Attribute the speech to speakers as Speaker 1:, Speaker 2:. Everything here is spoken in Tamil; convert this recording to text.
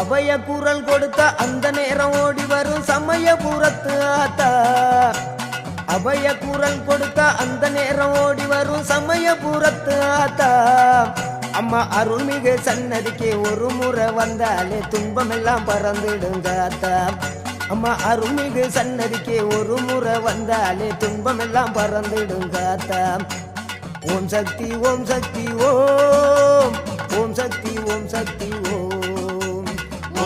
Speaker 1: அபய குரல் கொடுத்த அந்த நேரம் ஓடி வரும் சமயபுரத்து ஆத்தா. அபய குரல் கொடுத்த அந்த நேரம் ஓடி வரும் சமயபுரத்து ஆத்தா. அம்மா அருள்மிகு சன்னதிக்கு ஒரு முறை வந்தாலே துன்பமெல்லாம் பறந்துடுங்க ஆத்தா அம்மா அருள்மிகு சன்னதிக்கு ஒரு முறை வந்தாலே துன்பமெல்லாம் பறந்துடுங்க ஆத்தா ஓம் சக்தி ஓம் சக்தி ஓம். ஓம் சக்தி ஓம் சக்தி.